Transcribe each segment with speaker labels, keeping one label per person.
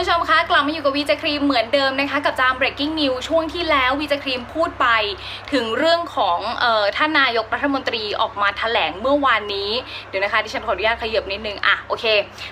Speaker 1: ผู้ชมคะกลับมาอยู่กับวีจครีมเหมือนเดิมนะคะ กับจาม breaking news ช่วงที่แล้ววีจครีมพูดไป ถึงเรื่องของออท่านนายกรัฐมนตรีออกมาแถลงเมื่อวานนี้เดี๋ยวนะคะดิฉันขออนุญาตขยับนิดนึงอะโอเค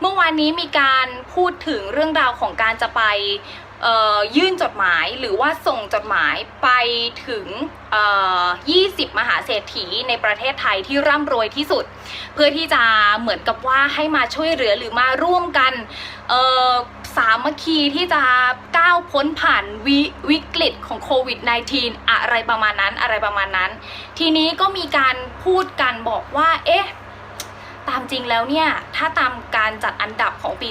Speaker 1: เมื่อวานนี้มีการพูดถึงเรื่องราวของการจะไปยื่นจดหมายหรือว่าส่งจดหมายไปถึง 20 มหาเศรษฐีในประเทศไทยที่ร่ำรวยที่สุด เพื่อที่จะเหมือนกับว่าให้มาช่วยเหลือหรือมาร่วมกัน สามัคคีที่จะก้าวพ้นผ่านววิกฤตของโควิด -19 อะไรประมาณนั้นอะไรประมาณนั้น ทีนี้ก็มีการพูดกันบอกว่า เอ๊ะ ตามจริงแล้วเนี่ย ถ้าตามการจัดอันดับของปี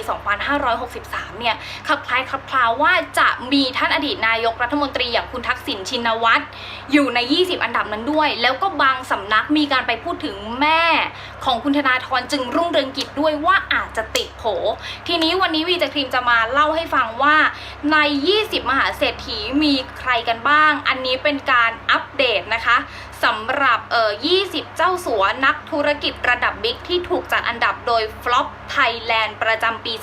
Speaker 1: 2563 เนี่ยขับคล้ายขับคลาว่าจะมีท่านอดีตนายกรัฐมนตรีอย่างคุณทักษิณชินวัตรอยู่ใน 20 อันดับนั้นด้วย แล้วก็บางสำนักมีการไปพูดถึงแม่ ของคุณธนาธรจึงรุ่งเรืองกิจด้วยว่าอาจจะติดโผ ทีนี้วันนี้วีจะครีมจะมาเล่าให้ฟังว่าใน 20 มหาเศรษฐีมีใครกันบ้าง อันนี้เป็นการอัปเดตนะคะสำหรับเอ่อ20 เจ้าสัวนักธุรกิจระดับบิ๊กที่ถูกจัดอันดับโดย Flop Thailand ประจำปี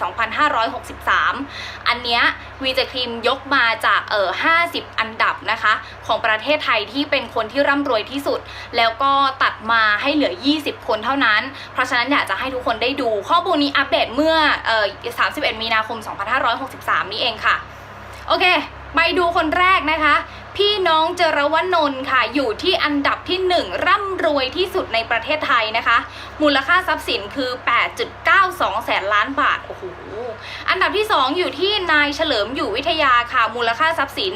Speaker 1: 2563 อันเนี้ยวีจะครีมยกมาจากเอ่อ50 อันดับนะคะของประเทศไทยที่เป็นคนที่ร่ำรวยที่สุด แล้วก็ตัดมาให้เหลือ 20 คนเท่านั้นเพราะฉะนั้นอยากจะให้ทุกคนได้ดู ข้อมูลนี้อัปเดตเมื่อเอ่อ31 มีนาคม 2563 นี้เองค่ะ โอเค ไปดูคนแรกนะคะ พี่น้องเจรวนนท์ค่ะ อยู่ที่อันดับที่ 1 ร่ำรวยที่สุดในประเทศไทยนะคะ มูลค่าทรัพย์สินคือ 8.92 แสนล้านบาท โอ้โห อันดับที่ 2 อยู่ที่นายเฉลิมอยู่วิทยาค่ะ มูลค่าทรัพย์สิน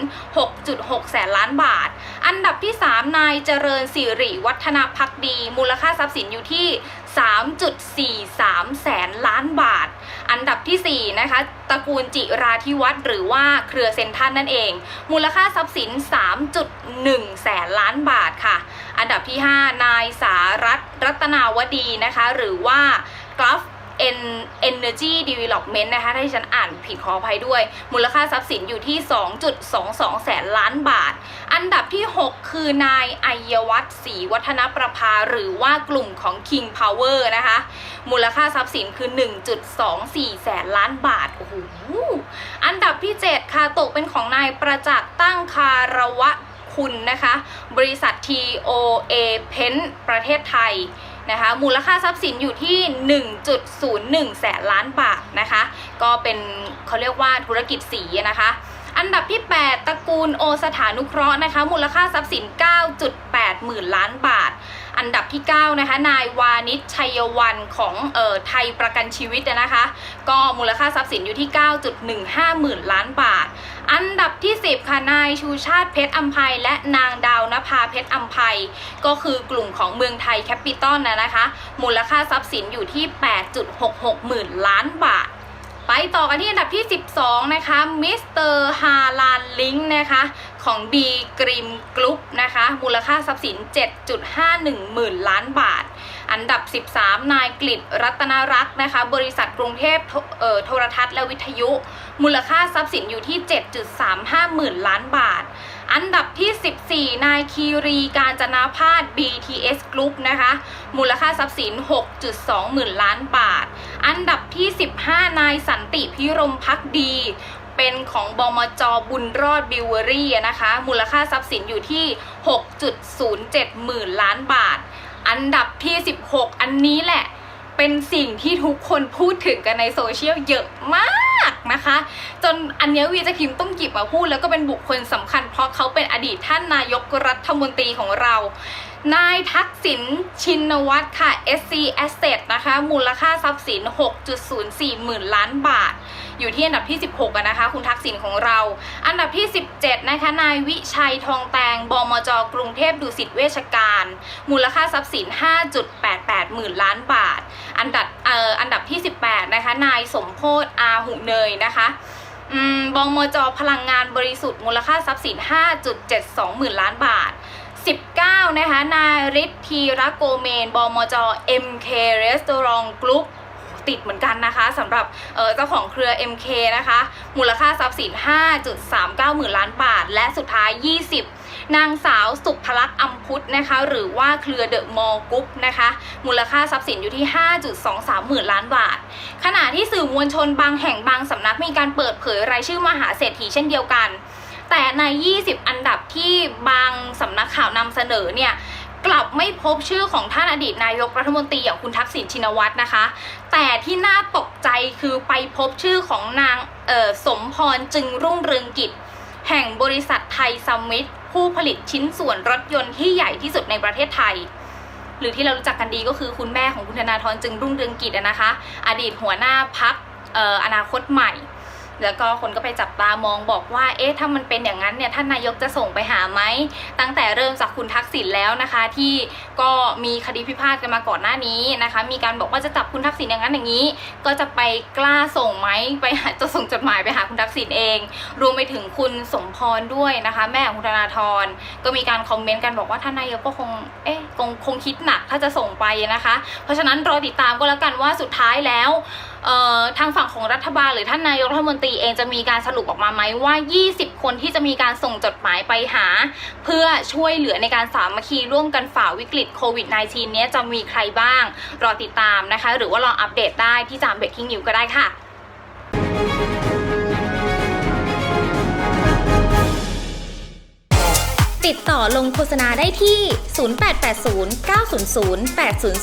Speaker 1: 6.6 แสนล้านบาท อันดับที่ 3 นายเจริญสิริวัฒนพักดี มูลค่าทรัพย์สินอยู่ที่ 3.43 แสนล้านบาท อันดับทีสี่ 4 นะคะ ตระกูลจิราธิวัฒน์หรือว่าเครือเซนทันนั่นเอง มูลค่าทรัพย์สิน 3.1 แสนล้านบาทค่ะ อันดับที่ 5 นายสารัตน์รัตนาวดีนะคะ หรือว่ากราฟ Energy Development นะคะถ้าที่ฉันอ่านผิดขออภัยด้วย มูลค่าทรัพย์สินอยู่ที่ 2.22 แสนล้านบาท อันดับที่ 6 คือนายอัยวัฒน์ศรีวัฒนประภา หรือว่ากลุ่มของ King Power นะคะ มูลค่าทรัพย์สินคือ 1.24 แสนล้านบาทโอ้โหอันดับที่ 7 ค่ะตกเป็นของนายประจักษ์ตั้งคารวะคุณนะคะ บริษัท TOA Pen ประเทศไทย นะคะ มูลค่าทรัพย์สินอยู่ที่ 1.01 แสนล้านบาทนะคะ ก็เป็นเขาเรียกว่าธุรกิจสีนะคะ อันดับที่ 8ตระกูลโอสถานุเคราะห์นะคะ มูลค่าทรัพย์สิน 9.8 หมื่นล้านบาท อันดับที่ 9 นะคะ นายวานิชชัยวันของเอ่อไทยประกันชีวิตนะคะ ก็มูลค่าทรัพย์สินอยู่ที่ 9.15 หมื่นล้านบาท อันดับที่ 10 ค่ะ นายชูชาติเพชรอัมภัยและนางดา ภาเพชรอัมภัยก็คือกลุ่มของเมืองไทยแคปิตอลนะนะคะ มูลค่าทรัพย์สินอยู่ที่ 8.66 หมื่นล้านบาท ไปต่อกันที่อันดับที่ 12 นะคะมิสเตอร์ฮาลานลิงนะคะของ B กริมกรุ๊ปนะคะ มูลค่าทรัพย์สิน 7.51 หมื่นล้านบาท อันดับ 13 นายกฤษรัตนรักษ์นะคะ บริษัทกรุงเทพโทเออโทรทัศน์และวิทยุ มูลค่าทรัพย์สินอยู่ที่ 7.35 หมื่นล้านบาท อันดับที่ 14 นายคีรีการจนาพาส BTS Group นะคะ มูลค่าทรัพย์สิน 6.2 หมื่นล้านบาท อันดับที่ 15 นายสันติพิรมพักดี เป็นของบมจบุญรอดบิวเวอรี่นะคะ มูลค่าทรัพย์สินอยู่ที่ 6.07 หมื่นล้านบาท อันดับที่ 16 อันนี้แหละเป็นสิ่งที่ทุกคนพูดถึงกันในโซเชียลเยอะมากนะคะ จนอันเนี้ยวีจะคิมต้องหยิบมาพูดแล้วก็เป็นบุคคลสำคัญเพราะเขาเป็นอดีตท่านนายกรัฐมนตรีของเรา นายทักษิณชินวัตรค่ะ SC Asset นะคะ มูลค่าทรัพย์สิน 6.04 หมื่นล้านบาท อยู่ที่อันดับที่ 16นะคะ คุณทักษิณของเรา อันดับที่ 17 นะคะ นายวิชัยทองแตง บมจ กรุงเทพดุสิตเวชการ มูลค่าทรัพย์สิน 5.88 หมื่นล้านบาท อันดับเอ่ออันดับที่ 18 นะคะ นายสมโพศอาหุเนยนะคะอืมบมจพลังงานบริสุทธิ์มูลค่าทรัพย์สิน 5.72 หมื่นล้านบาท 19 นะคะ นายฤทธีระโกเมน บมจ MK Restaurant Group ติดเหมือนกันนะคะสำหรับเจ้าของเครือ MK นะคะ มูลค่าทรัพย์สิน 5.39 หมื่นล้านบาท และสุดท้าย 20 นางสาวสุภลักษณ์อัมพุทธนะคะ หรือว่าเครือเดอะมอลล์กรุ๊ปนะคะ มูลค่าทรัพย์สินอยู่ที่ 5.23 หมื่นล้านบาท ขณะที่สื่อมวลชนบางแห่งบางสำนักมีการเปิดเผยรายชื่อมหาเศรษฐีเช่นเดียวกัน ใน 20 อันดับที่บางสำนักข่าวนำเสนอเนี่ยกลับไม่พบชื่อของท่านอดีตนายกรัฐมนตรีอย่างคุณทักษิณชินวัตรนะคะ แต่ที่น่าตกใจคือไปพบชื่อของนางสมพรจึงรุ่งเรืองกิจ แห่งบริษัทไทยซัมมิตผู้ผลิตชิ้นส่วนรถยนต์ที่ใหญ่ที่สุดในประเทศไทย หรือที่เรารู้จักกันดีก็คือคุณแม่ของคุณธนาธรจึงรุ่งเรืองกิจนะคะ อดีตหัวหน้าพักอนาคตใหม่ แล้วก็คนก็ไปจับตามองบอกว่า เอ๊ะถ้ามันเป็นอย่างนั้นเนี่ยท่านนายกจะส่งไปหาไหม ตั้งแต่เริ่มจากคุณทักษิณแล้วนะคะ ที่ก็มีคดีพิพาทกันมาก่อนหน้านี้นะคะ มีการบอกว่าจะจับคุณทักษิณอย่างนั้นอย่างนี้ ก็จะไปกล้าส่งไหมไปหาจะส่งจดหมายไปหาคุณทักษิณเอง รวมไปถึงคุณสมพรด้วยนะคะ แม่ของคุณธนาธรก็มีการคอมเมนต์กันบอกว่าท่านนายกก็คงเอ๊ะคงคงคิดหนักถ้าจะส่งไปนะคะ เพราะฉะนั้นรอติดตามก็แล้วกันว่าสุดท้ายแล้ว ทางฝั่งของรัฐบาลหรือท่านนายกรัฐมนตรีเองจะมีการสรุปออกมาไหมว่า 20 คนที่จะมีการส่งจดหมายไปหา เพื่อช่วยเหลือในการสามัคคีร่วมกันฝ่าวิกฤตโควิด -19 เนี้ยจะมีใครบ้าง รอติดตามนะคะ หรือว่าลองอัปเดตได้ที่จามเบกกิ้งนิวก็ได้ค่ะ
Speaker 2: ติดต่อลงโฆษณาได้ที่ 0880 900 800